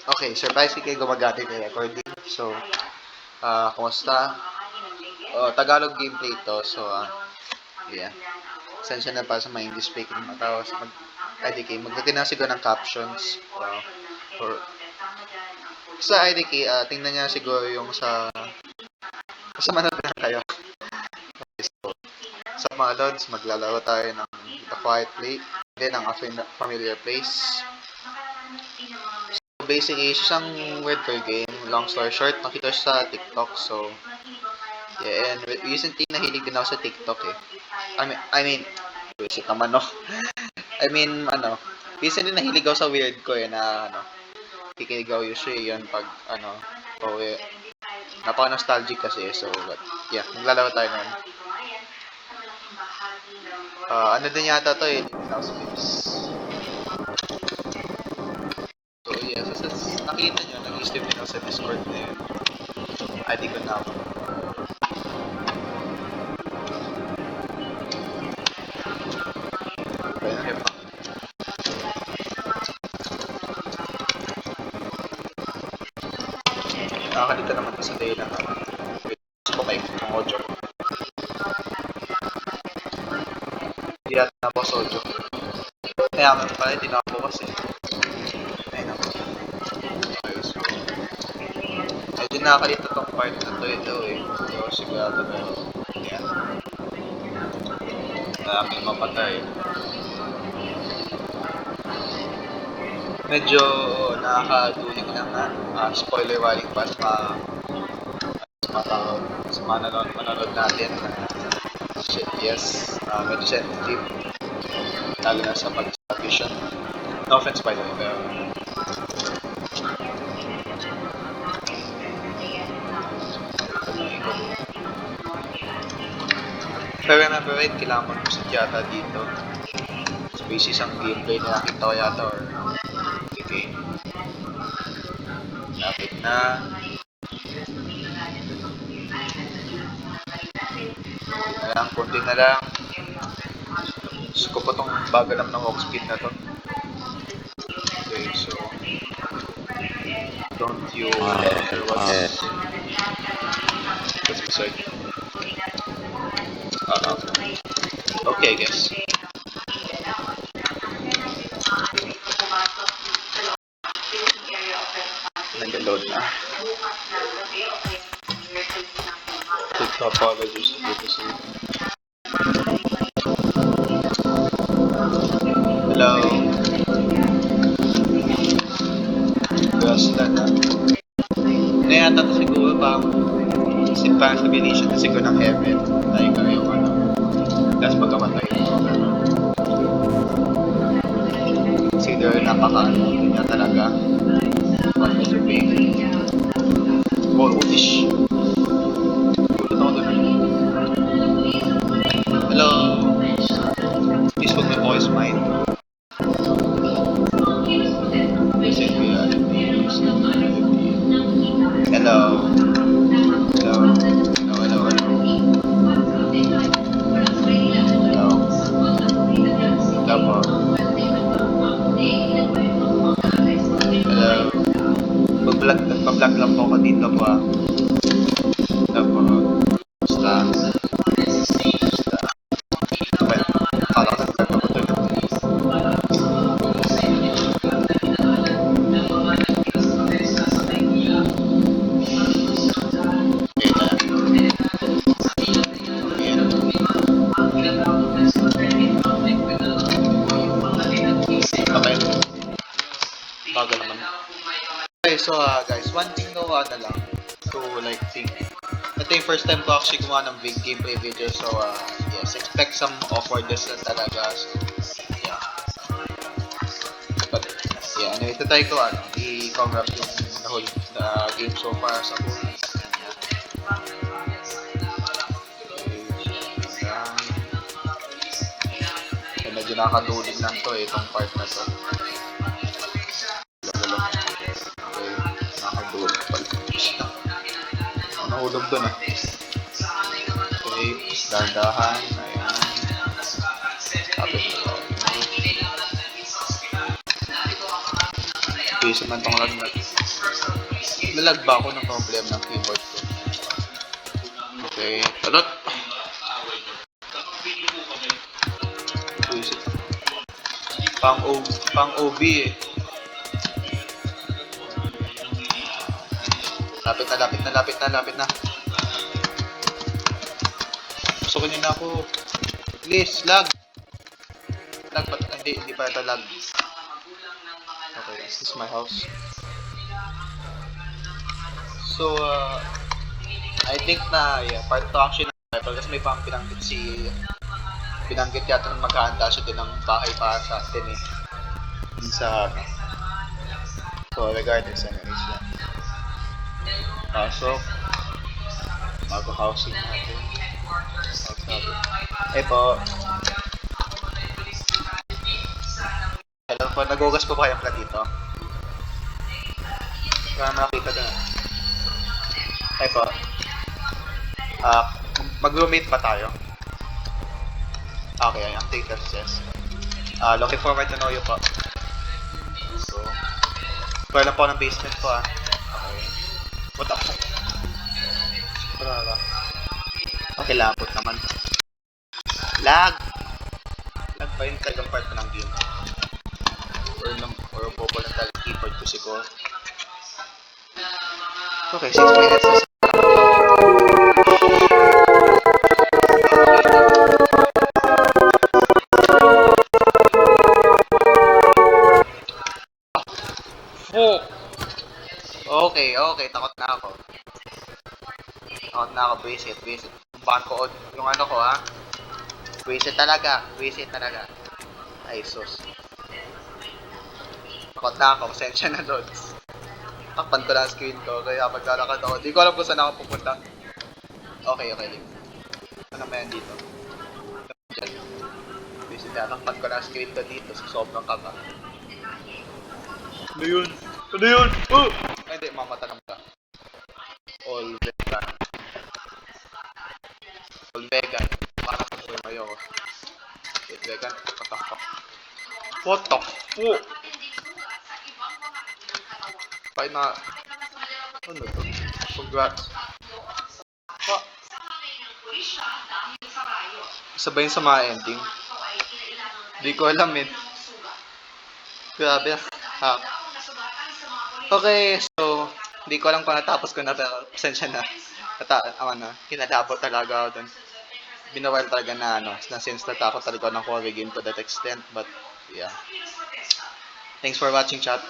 Okay, surprise kayo gumagamit ng recording. So, ah, kumusta? Oh, Tagalog gameplay ito. So, ah, yeah. Sensya na para sa mga English speaking mga tao. So, mag, IDK, magdating na siguro ng captions. Wow. Or, sa IDK, ah, tingnan niya siguro yung sa sa manood na kayo. Okay, so, sa mga lods, maglalaro tayo ng The Quiet Play. Then, ang Familiar Place. Basically, isang word per game. Long story short, nakita siya sa TikTok. So, yeah, and recently, nahilig din ako sa TikTok eh. I mean, I mean, visit naman no. I mean, ano, recently nahilig ako sa weird ko eh, na, ano, kikinig ako usually yun pag, ano, oh, eh, napaka-nostalgic kasi, so, but, yeah, maglalaro tayo ngayon. Ah, ano din yata to eh, House Clips. Nag-stream din ako sa Discord na yun. ID ko na ako. Kaya na pa. Nakakalita naman to sa day lang. Gusto ko maikot ng audio ko. Hindi natin nabukas audio. Kaya nga pala, hindi nakabukas eh. Ayun ako. Okay, so... Medyo nakakalita tong part na to ito eh. Hindi ako sigurado pero... Yan. Maraming mapatay. Medyo nakakadulig na. Ah, spoiler warning pa sa mga sa nanonood, manonood natin. Shit, yes. Ah, medyo sensitive. Lalo na sa pag-vision. No offense by the way, pero I remember right, kailangan mag-visit yata dito. Spaces ang gameplay na nakita ko yata or game. Lapit na. Lang, konti na lang. Gusto ko pa tong bagal ng walk speed na to. Okay, so... Don't you wonder what's... What's beside you? Uh, okay, I guess. Nag-load na. Quick apologies dito sa Hello. Basta na. Ano yata to siguro bang si parang combination na siguro ng heaven. Ano. Tapos pagkamatay mo. Consider napaka ano niya talaga. What was Po. Hello. Pag-vlog, pa-vlog lang po ako dito po ah. Bagal naman. Okay, so uh, guys, one thing no, ano lang, to like think. Ito yung first time ko actually gumawa ng big gameplay video, so uh, yes, expect some awkwardness lang talaga. So, yeah. But, yeah, anyway, ito tayo ko, ano, i-congrats yung the whole uh, game so far sa whole. Okay, medyo nakakadulig lang to eh, itong part na to. Oh, nahulog dun ah. Okay, dahan-dahan. Ayan. Na. Okay, samantang lang natin. Naglalag ba ako ng problem ng keyboard ko? Okay. Talot! Pang, o, pang OB eh. Lapit na, lapit na, lapit na, lapit na. Gusto ko na ako. Please, lag. Lag ba? Hindi, hindi pa ito lag. Okay, this is my house. So, uh, I think na, yeah, part 2 actually ng title kasi may pang binanggit si binanggit yata ng maghahanda siya din ng bahay para sa atin eh. Sa. So, regardless anyways yan. Pasok. Bago housing natin. Eh po. Hello po, nagugas po ba kayong plat dito? Kaya nakita doon. Ay po. Ah, mag-roommate ba tayo? Okay, ang data says. Ah, looking forward to know you po. So, lang po ng basement ko ah. Okay. What the fuck? Wala ba? Okay, labot naman. Lag! Lag ba yung talagang part na ng game? Or, lang, or bobo lang talagang keyboard ko siguro. Okay, 6 minutes na! Okay, okay, takot na ako. Takot na ako, visit, visit. Yung bangko, yung ano ko ha. Visit talaga, visit talaga. Ay, sus. Takot na ako, pasensya na doon. Takpan ko lang ang screen ko, kaya maglalakad ako. Di ko alam kung saan ako pupunta. Okay, okay. Ano ba yan dito? Diyan. Visit na, takpan ko lang ang screen ko dito sa sobrang kaba. Ano yun? Ano yun? Oh! Ay, hindi, mamatanong ka. Vegan? What the fuck? Pay na... Ano to? Congrats. Fuck. Sabay sa mga ending. Hindi ko alam eh. Grabe. Ha. Okay, so, hindi ko alam kung natapos ko na, pero pasensya na. Nata, ano na, kinalabot talaga ako dun. Binawal talaga na, ano, na since natakot talaga ng horror game to that extent, but, yeah. Thanks for watching, chat.